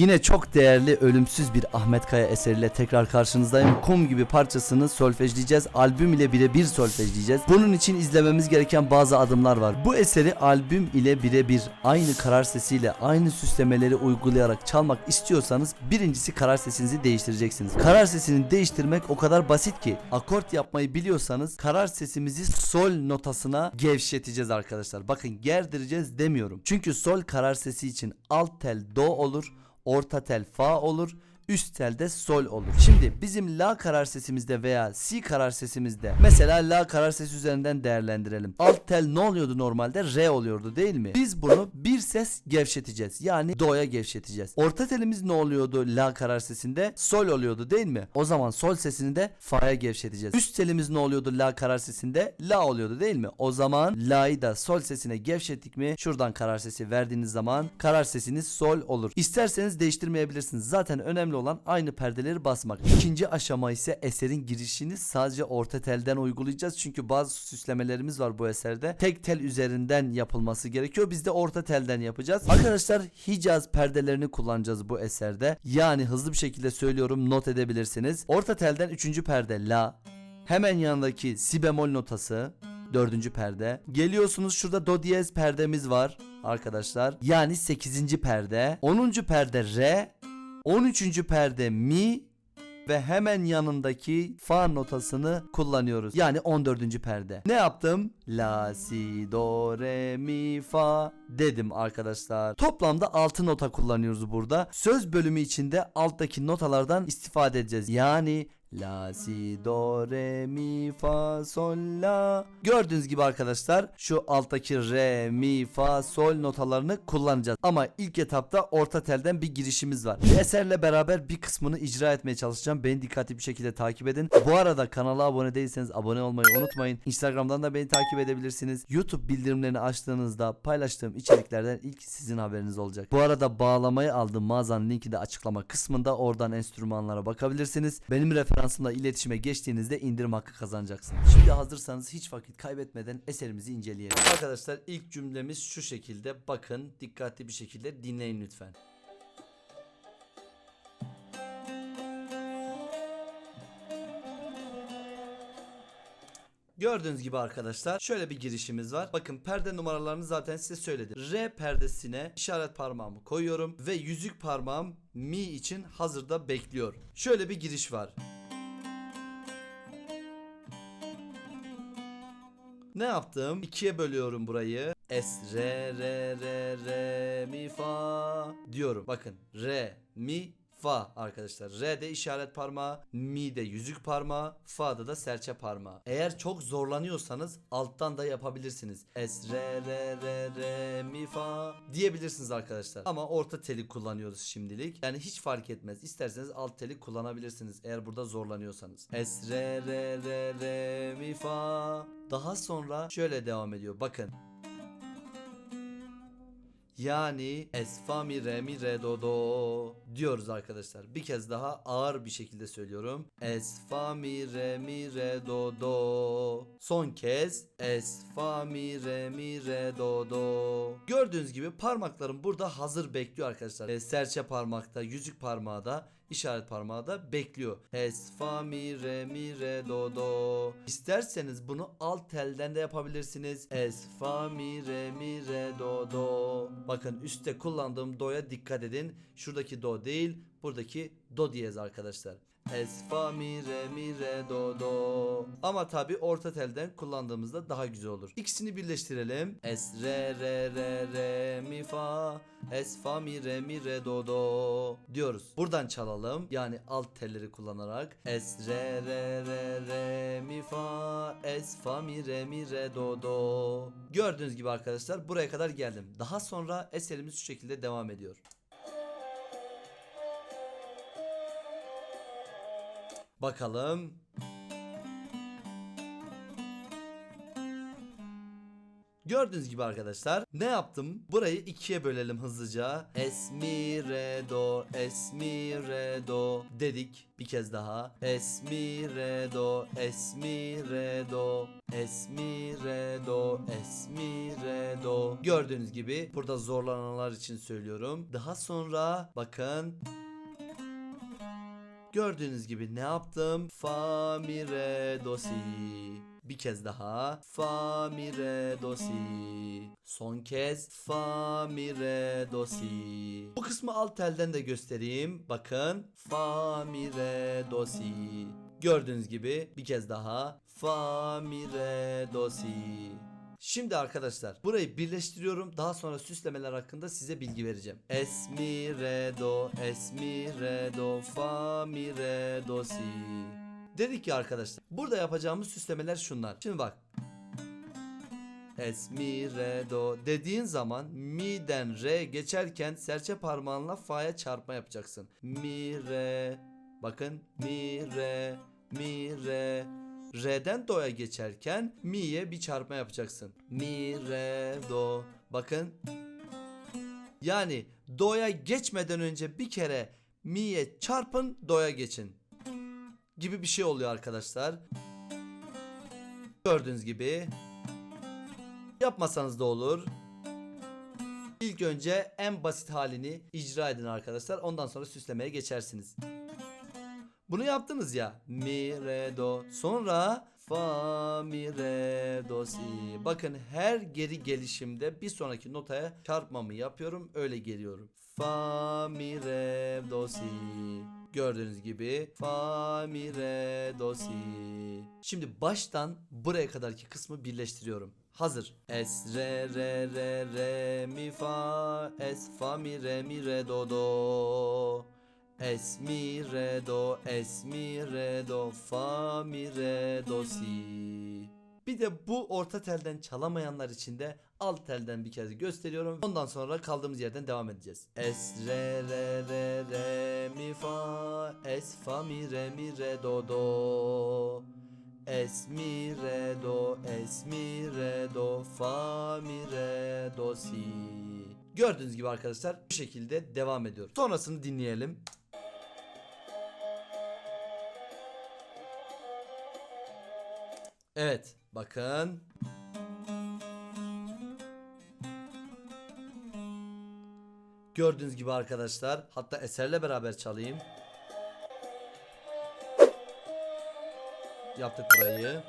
Yine çok değerli ölümsüz bir Ahmet Kaya eseriyle tekrar karşınızdayım. Kum gibi parçasını solfejleyeceğiz. Albüm ile birebir solfejleyeceğiz. Bunun için izlememiz gereken bazı adımlar var. Bu eseri albüm ile birebir aynı karar sesiyle aynı süslemeleri uygulayarak çalmak istiyorsanız birincisi karar sesinizi değiştireceksiniz. Karar sesini değiştirmek o kadar basit ki akort yapmayı biliyorsanız karar sesimizi sol notasına gevşeteceğiz arkadaşlar. Bakın gerdireceğiz demiyorum. Çünkü sol karar sesi için alt tel do olur orta tel fa olur, üst tel de sol olur. Şimdi bizim la karar sesimizde veya si karar sesimizde mesela la karar sesi üzerinden değerlendirelim. Alt tel ne oluyordu normalde? Re oluyordu değil mi? Biz bunu bir ses gevşeteceğiz. Yani do'ya gevşeteceğiz. Orta telimiz ne oluyordu la karar sesinde? Sol oluyordu değil mi? O zaman sol sesini de fa'ya gevşeteceğiz. Üst telimiz ne oluyordu la karar sesinde? La oluyordu değil mi? O zaman la'yı da sol sesine gevşettik mi? Şuradan karar sesi verdiğiniz zaman karar sesiniz sol olur. İsterseniz değiştirmeyebilirsiniz. Zaten önemli olan aynı perdeleri basmak. İkinci aşama ise eserin girişini sadece orta telden uygulayacağız. Çünkü bazı süslemelerimiz var bu eserde. Tek tel üzerinden yapılması gerekiyor. Biz de orta telden yapacağız. Arkadaşlar Hicaz perdelerini kullanacağız bu eserde. Yani hızlı bir şekilde söylüyorum not edebilirsiniz. Orta telden üçüncü perde la. Hemen yanındaki si bemol notası. Dördüncü perde. Geliyorsunuz şurada do diyez perdemiz var arkadaşlar. Yani 8. perde. 10. perde re. 13. perde mi ve hemen yanındaki fa notasını kullanıyoruz. Yani 14. perde. Ne yaptım? La si do re mi fa dedim arkadaşlar. Toplamda 6 nota kullanıyoruz burada. Söz bölümü içinde alttaki notalardan istifade edeceğiz. Yani La si do re mi fa sol la. Gördüğünüz gibi arkadaşlar şu alttaki re mi fa sol notalarını kullanacağız. Ama ilk etapta orta telden bir girişimiz var. Eserle beraber bir kısmını icra etmeye çalışacağım. Beni dikkatli bir şekilde takip edin. Bu arada kanala abone değilseniz abone olmayı unutmayın. Instagram'dan da beni takip edebilirsiniz. YouTube bildirimlerini açtığınızda paylaştığım içeriklerden ilk sizin haberiniz olacak. Bu arada bağlamayı aldığım mağazanın linki de açıklama kısmında. Oradan enstrümanlara bakabilirsiniz. Benim referansımla iletişime geçtiğinizde indirim hakkı kazanacaksınız. Şimdi hazırsanız hiç vakit kaybetmeden eserimizi inceleyelim. Arkadaşlar ilk cümlemiz şu şekilde. Bakın dikkatli bir şekilde dinleyin lütfen. Gördüğünüz gibi arkadaşlar şöyle bir girişimiz var. Bakın perde numaralarını zaten size söyledim. R perdesine işaret parmağımı koyuyorum ve yüzük parmağım mi için hazırda bekliyor. Şöyle bir giriş var. Ne yaptım? İkiye bölüyorum burayı. Es, re, re, re, re, mi, fa diyorum. Bakın re, mi, fa arkadaşlar. Re'de işaret parmağı, mi'de yüzük parmağı, fa'da da serçe parmağı. Eğer çok zorlanıyorsanız alttan da yapabilirsiniz. Es, re, re, re, re, mi, fa diyebilirsiniz arkadaşlar. Ama orta teli kullanıyoruz şimdilik. Yani hiç fark etmez. İsterseniz alt teli kullanabilirsiniz eğer burada zorlanıyorsanız. Es, re, re, re, re, mi, fa. Daha sonra şöyle devam ediyor. Bakın. Yani es fa mi re mi re do do diyoruz arkadaşlar. Bir kez daha ağır bir şekilde söylüyorum. Es fa mi re mi re do do. Son kez es fa mi re mi re do do. Gördüğünüz gibi parmaklarım burada hazır bekliyor arkadaşlar. E, serçe parmakta, yüzük parmağı da işaret parmağı da bekliyor. Es fa mi re mi re do do. İsterseniz bunu alt telden de yapabilirsiniz. Es fa mi re mi re do do. Bakın üstte kullandığım do'ya dikkat edin. Şuradaki do değil, buradaki do diyez arkadaşlar. Es fa mi re mi re do do. Ama tabi orta telden kullandığımızda daha güzel olur. İkisini birleştirelim. Es re re re re mi fa. Es fa mi re mi re do do diyoruz. Buradan çalalım. Yani alt telleri kullanarak. Es re re re re mi fa. Es fa mi re mi re do do. Gördüğünüz gibi arkadaşlar buraya kadar geldim. Daha sonra eserimiz şu şekilde devam ediyor. Bakalım. Gördüğünüz gibi arkadaşlar ne yaptım? Burayı ikiye bölelim hızlıca. Es mi re do es mi re do dedik bir kez daha. Es mi re do es mi re do es mi re do es mi re do. Gördüğünüz gibi burada zorlananlar için söylüyorum. Daha sonra bakın Gördüğünüz gibi ne yaptım? Fa mi re do si. Bir kez daha. Fa mi re do si. Son kez fa mi re do si. Bu kısmı alt telden de göstereyim. Bakın. Fa mi re do si. Gördüğünüz gibi bir kez daha. Fa mi re do si. Şimdi arkadaşlar burayı birleştiriyorum. Daha sonra süslemeler hakkında size bilgi vereceğim. Es mi re do, es mi re do, fa mi re do si. Dedik ki arkadaşlar burada yapacağımız süslemeler şunlar. Şimdi bak. Es mi re do dediğin zaman mi'den re geçerken serçe parmağınla fa'ya çarpma yapacaksın. Mi re bakın mi re mi re Re'den do'ya geçerken mi'ye bir çarpma yapacaksın. Mi, re, do. Bakın. Yani do'ya geçmeden önce bir kere mi'ye çarpın do'ya geçin. Gibi bir şey oluyor arkadaşlar. Gördüğünüz gibi. Yapmasanız da olur. İlk önce en basit halini icra edin arkadaşlar. Ondan sonra süslemeye geçersiniz. Bunu yaptınız ya. Mi, re, do. Sonra fa, mi, re, do, si. Bakın her geri gelişimde bir sonraki notaya çarpmamı yapıyorum. Öyle geliyorum. Fa, mi, re, do, si. Gördüğünüz gibi fa, mi, re, do, si. Şimdi baştan buraya kadarki kısmı birleştiriyorum. Hazır. Es, re, re, re, re, mi, fa, es, fa, mi, re, mi, re, do, do. Es mi re do es mi re do fa mi re do si. Bir de bu orta telden çalamayanlar için de alt telden bir kez gösteriyorum. Ondan sonra kaldığımız yerden devam edeceğiz. Es re re re re mi fa es fa mi re mi re do do. Es mi re do es mi re do fa mi re do si. Gördüğünüz gibi arkadaşlar bu şekilde devam ediyor. Sonrasını dinleyelim. Evet bakın. Gördüğünüz gibi arkadaşlar hatta eserle beraber çalayım. Yaptık burayı.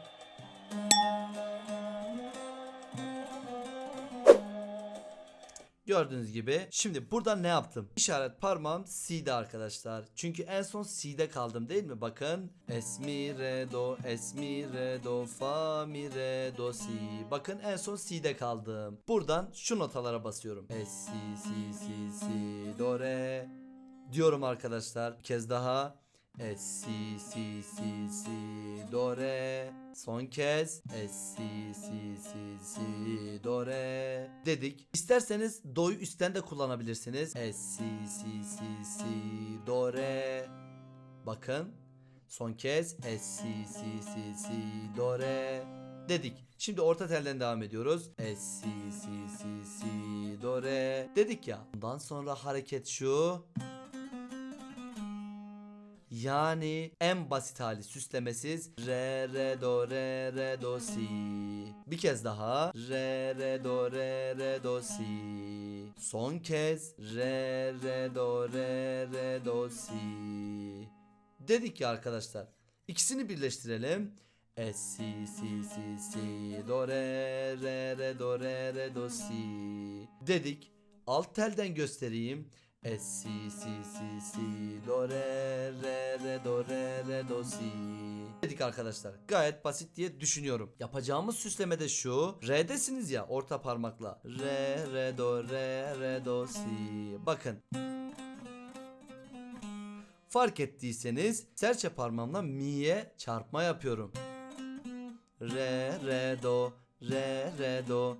Gördüğünüz gibi. Şimdi burada ne yaptım? İşaret parmağım C'de arkadaşlar. Çünkü en son C'de kaldım değil mi? Bakın. Es mi re do, es mi re do, fa mi re do si. Bakın en son C'de kaldım. Buradan şu notalara basıyorum. Es si si si si do re diyorum arkadaşlar. Bir kez daha. Es si si si si do re Son kez Es si si si si do re dedik. İsterseniz do'yu üstten de kullanabilirsiniz. Es si si si si do re Bakın. Son kez Es si si si si do re dedik. Şimdi orta telden devam ediyoruz. Es si si si si do re dedik ya. Ondan sonra hareket şu. Yani en basit hali süslemesiz re re do re re do si. Bir kez daha re re do re re do si. Son kez re re do re re do si. Dedik ya arkadaşlar. İkisini birleştirelim. Es si si si si do re re re do re re do si. Dedik. Alt telden göstereyim. Es si si si si do re do re re do si dedik arkadaşlar. Gayet basit diye düşünüyorum. Yapacağımız süsleme de şu. Re'desiniz ya orta parmakla. Re re do re re do si. Bakın. Fark ettiyseniz serçe parmağımla mi'ye çarpma yapıyorum. Re re do re re do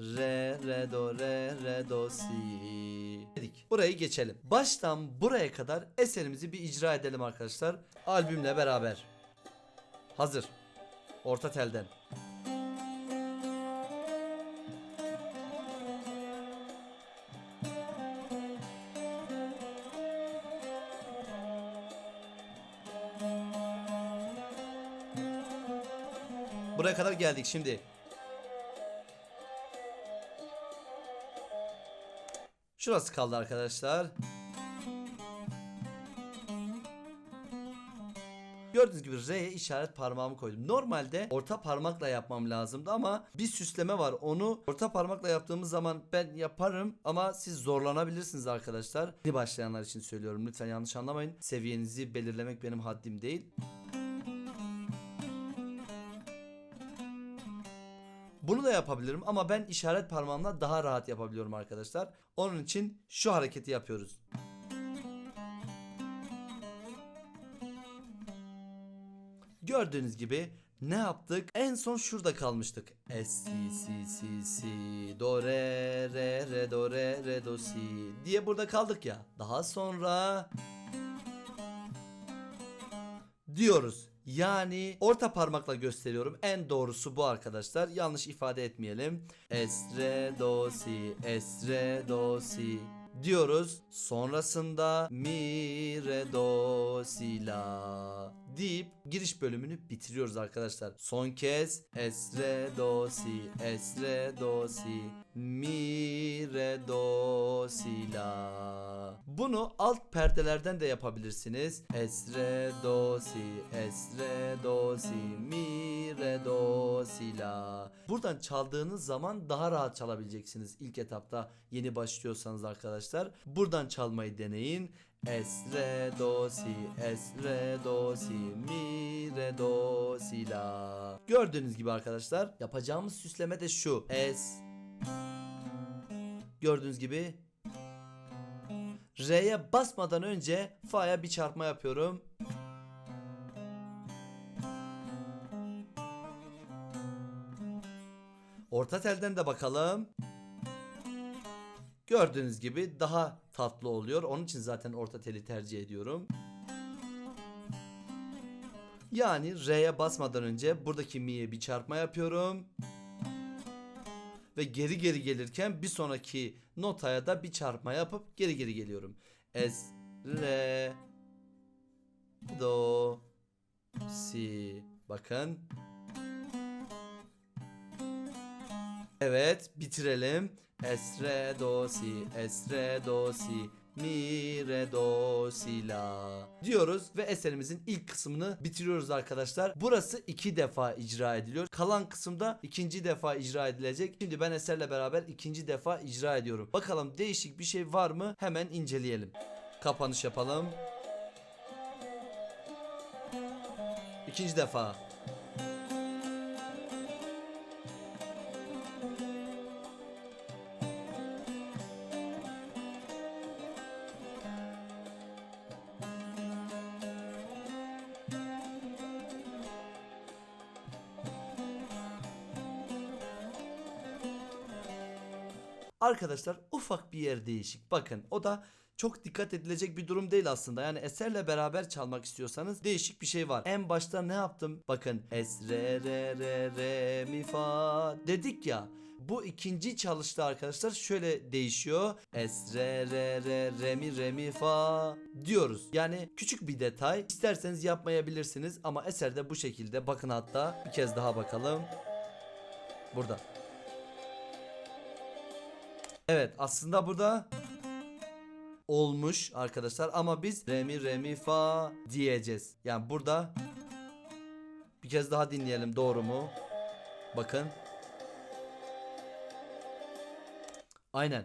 Re re do re re do si Burayı geçelim. Baştan buraya kadar eserimizi bir icra edelim arkadaşlar. Albümle beraber. Hazır. Orta telden. Buraya kadar geldik şimdi. Şurası kaldı arkadaşlar. Gördüğünüz gibi R'ye işaret parmağımı koydum. Normalde orta parmakla yapmam lazımdı ama bir süsleme var. Onu orta parmakla yaptığımız zaman ben yaparım ama siz zorlanabilirsiniz arkadaşlar. Yeni başlayanlar için söylüyorum. Lütfen yanlış anlamayın. Seviyenizi belirlemek benim haddim değil. Bunu da yapabilirim ama ben işaret parmağımla daha rahat yapabiliyorum arkadaşlar. Onun için şu hareketi yapıyoruz. Gördüğünüz gibi ne yaptık? En son şurada kalmıştık. S, si, si, si, si, do, re, re, re, do, re, re, do, si diye burada kaldık ya. Daha sonra diyoruz. Yani orta parmakla gösteriyorum. En doğrusu bu arkadaşlar. Yanlış ifade etmeyelim. Es, re, do, si, es, re, do, si diyoruz. Sonrasında mi, re, do, si, la deyip giriş bölümünü bitiriyoruz arkadaşlar. Son kez es, re, do, si, es, re, do, si, mi, re, do, si, la. Bunu alt perdelerden de yapabilirsiniz. Es, re, do, si, es, re, do, si, mi, re, do, si, la. Buradan çaldığınız zaman daha rahat çalabileceksiniz ilk etapta yeni başlıyorsanız arkadaşlar. Buradan çalmayı deneyin. Es, re, do, si, es, re, do, si, mi, re, do, si, la. Gördüğünüz gibi arkadaşlar yapacağımız süsleme de şu. Es, gördüğünüz gibi R'ye basmadan önce Fa'ya bir çarpma yapıyorum. Orta telden de bakalım. Gördüğünüz gibi daha tatlı oluyor. Onun için zaten orta teli tercih ediyorum. Yani R'ye basmadan önce buradaki mi'ye bir çarpma yapıyorum. Ve geri geri gelirken bir sonraki notaya da bir çarpma yapıp geri geri geliyorum. Es, re, do, si. Bakın. Evet bitirelim. Es, re, do, si, es, re, do, si, mi, re, do, si, la diyoruz ve eserimizin ilk kısmını bitiriyoruz arkadaşlar. Burası iki defa icra ediliyor. Kalan kısımda ikinci defa icra edilecek. Şimdi ben eserle beraber ikinci defa icra ediyorum. Bakalım değişik bir şey var mı? Hemen inceleyelim. Kapanış yapalım. İkinci defa. Arkadaşlar ufak bir yer değişik. Bakın o da çok dikkat edilecek bir durum değil aslında. Yani eserle beraber çalmak istiyorsanız değişik bir şey var. En başta ne yaptım? Bakın es re re re re mi fa dedik ya. Bu ikinci çalışta arkadaşlar şöyle değişiyor. Es re re re re mi re mi fa diyoruz. Yani küçük bir detay. İsterseniz yapmayabilirsiniz ama eserde bu şekilde. Bakın hatta bir kez daha bakalım. Burada. Evet aslında burada olmuş arkadaşlar ama biz re mi re mi fa diyeceğiz. Yani burada bir kez daha dinleyelim doğru mu? Bakın. Aynen.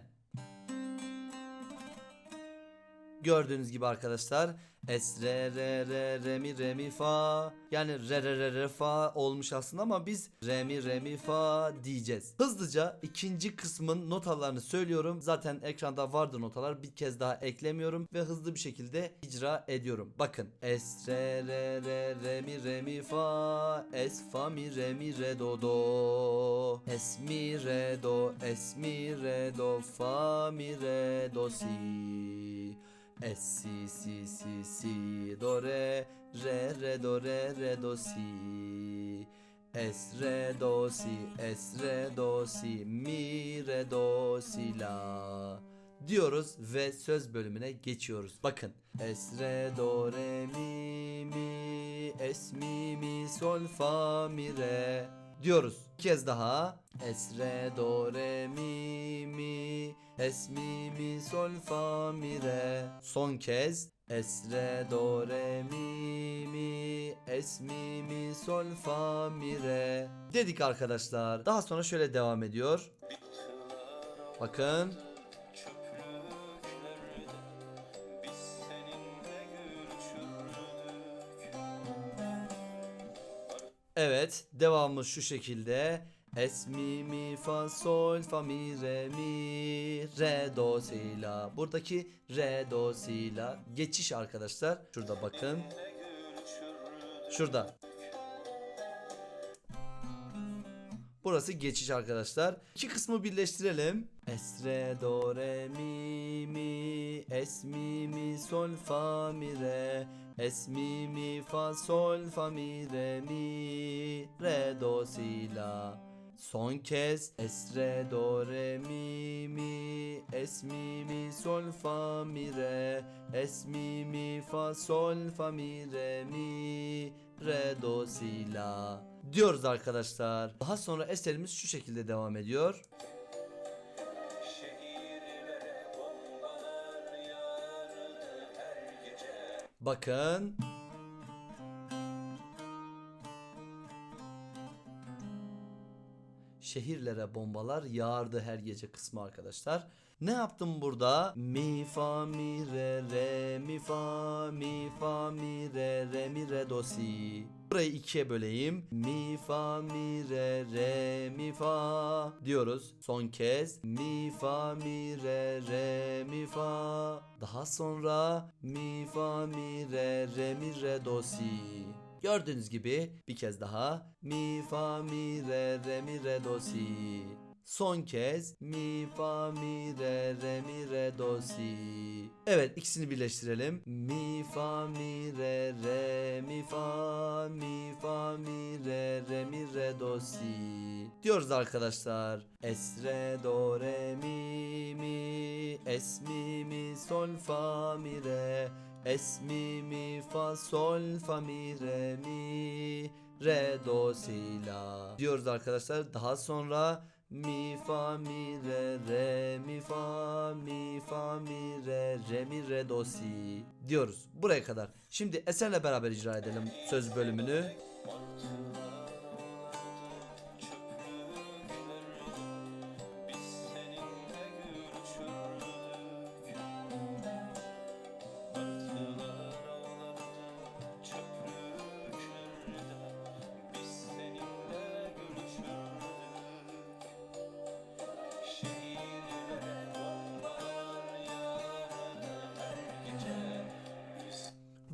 Gördüğünüz gibi arkadaşlar es re re re re mi re mi fa yani re re re re fa olmuş aslında ama biz re mi re mi fa diyeceğiz. Hızlıca ikinci kısmın notalarını söylüyorum. Zaten ekranda vardı notalar. Bir kez daha eklemiyorum ve hızlı bir şekilde icra ediyorum. Bakın es re re re re mi re mi fa es fa mi re mi re do do es mi re do es mi re do fa mi re do si Es si si si si do re re re do re re do si Es re do si es re do si mi re do si la diyoruz ve söz bölümüne geçiyoruz. Bakın. Es re do re mi mi es mi mi sol fa mi re diyoruz. Bir kez daha. Es re do re mi mi es mi mi sol fa mi re. Son kez. Es re do re mi mi es mi mi sol fa mi re dedik arkadaşlar. Daha sonra şöyle devam ediyor. Bakın. Evet, devamı şu şekilde. Es mi mi fa sol fa mi re mi re do si la. Buradaki re do si la geçiş arkadaşlar. Şurada bakın. Şurada. Burası geçiş arkadaşlar. İki kısmı birleştirelim. Es re do re mi mi es mi mi sol fa mi re es mi mi fa sol fa mi re mi re do si la. Son kez es re do re mi mi es mi mi sol fa mi re es mi mi fa sol fa mi re mi re do si la diyoruz arkadaşlar. Daha sonra eserimiz şu şekilde devam ediyor. Bakın. Şehirlere bombalar yağardı her gece kısmı arkadaşlar. Ne yaptım burada? Mi fa mi re re mi fa mi fa mi re re mi re do si. Burayı ikiye böleyim. Mi fa mi re re mi fa diyoruz. Son kez mi fa mi re re mi fa. Daha sonra mi fa mi re re mi re do si. Gördüğünüz gibi bir kez daha mi fa mi re re mi re do si. Son kez mi fa mi re re mi re do si. Evet ikisini birleştirelim. Mi fa mi re re mi fa mi fa mi re re mi re do si. Diyoruz arkadaşlar. Es re do re mi mi es mi mi sol fa mi re Es mi mi fa sol fa mi re mi re do si la diyoruz arkadaşlar. Daha sonra mi fa mi re re mi fa mi fa mi re re mi re do si diyoruz. Buraya kadar. Şimdi eserle beraber icra edelim söz bölümünü.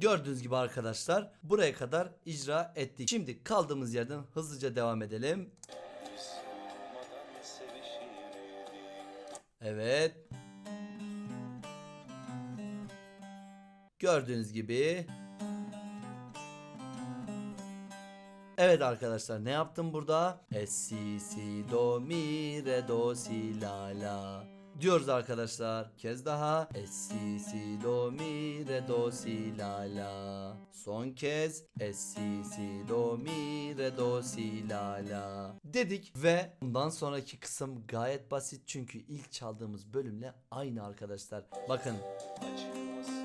Gördüğünüz gibi arkadaşlar buraya kadar icra ettik. Şimdi kaldığımız yerden hızlıca devam edelim. Evet. Gördüğünüz gibi. Evet arkadaşlar ne yaptım burada? Es si si do mi re do si la la diyoruz arkadaşlar. Kez daha. Es si si do mi re do si la la. Son kez. Es si si do mi re do si la la dedik ve bundan sonraki kısım gayet basit çünkü ilk çaldığımız bölümle aynı arkadaşlar. Bakın Acımasız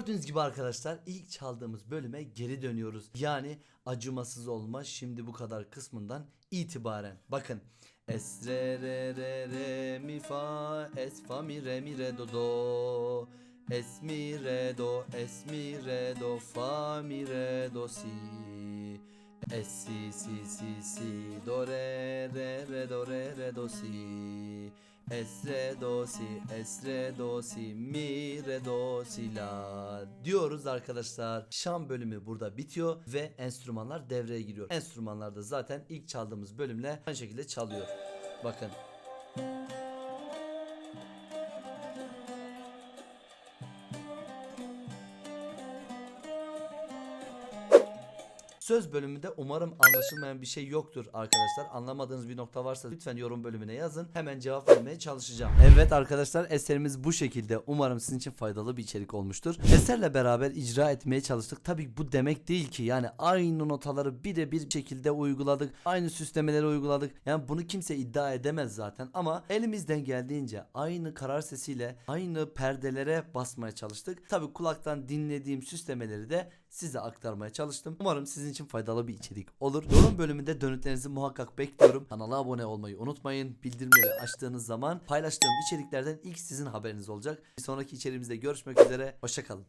Gördüğünüz gibi arkadaşlar ilk çaldığımız bölüme geri dönüyoruz. Yani acımasız olma şimdi bu kadar kısmından itibaren. Bakın. Es re re re re mi fa es fa mi re mi re do do. Es mi re do es mi re do fa mi re do si. Es si si si si do re re re do re re do si. Es re do si es re do si mi re do si la diyoruz arkadaşlar. Şan bölümü burada bitiyor ve enstrümanlar devreye giriyor. Enstrümanlar da zaten ilk çaldığımız bölümle aynı şekilde çalıyor. Bakın. Söz bölümünde umarım anlaşılmayan bir şey yoktur arkadaşlar. Anlamadığınız bir nokta varsa lütfen yorum bölümüne yazın. Hemen cevap vermeye çalışacağım. Evet arkadaşlar eserimiz bu şekilde. Umarım sizin için faydalı bir içerik olmuştur. Eserle beraber icra etmeye çalıştık. Tabii bu demek değil ki yani aynı notaları birebir şekilde uyguladık. Aynı süslemeleri uyguladık. Yani bunu kimse iddia edemez zaten ama elimizden geldiğince aynı karar sesiyle aynı perdelere basmaya çalıştık. Tabii kulaktan dinlediğim süslemeleri de size aktarmaya çalıştım. Umarım sizin için faydalı bir içerik olur. Yorum bölümünde dönütlerinizi muhakkak bekliyorum. Kanala abone olmayı unutmayın. Bildirimleri açtığınız zaman paylaştığım içeriklerden ilk sizin haberiniz olacak. Bir sonraki içeriğimizde görüşmek üzere. Hoşçakalın.